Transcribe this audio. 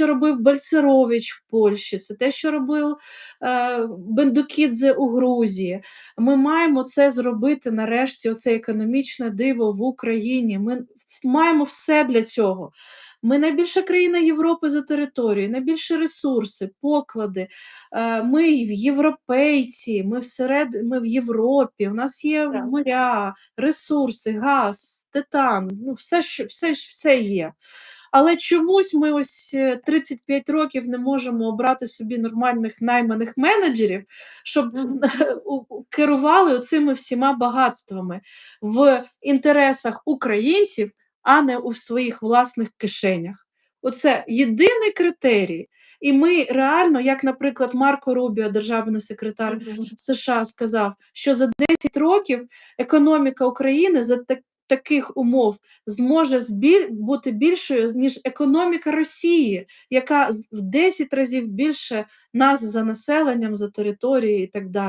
що робив Бальцерович в Польщі, це те, що робив е, Бендукідзе у Грузії. Ми маємо це зробити нарешті, оце економічне диво в Україні. Ми маємо все для цього. Ми найбільша країна Європи за територією, найбільші ресурси, поклади. Е, Ми в європейці, ми всеред, ми в Європі. У нас є Так. моря, ресурси, газ, титан. Ну, все, що все, все є. Але чомусь ми ось е, 35 років не можемо обрати собі нормальних найманих менеджерів, щоб керували цими всіма багатствами в інтересах українців, а не у своїх власних кишенях. Оце єдиний критерій. І ми реально, як, наприклад, Марко Рубіо, державний секретар. США, сказав, що за 10 років економіка України за так, таких умов зможе збіль, бути більшою, ніж економіка Росії, яка в 10 разів більше нас за населенням, за територією і так далі.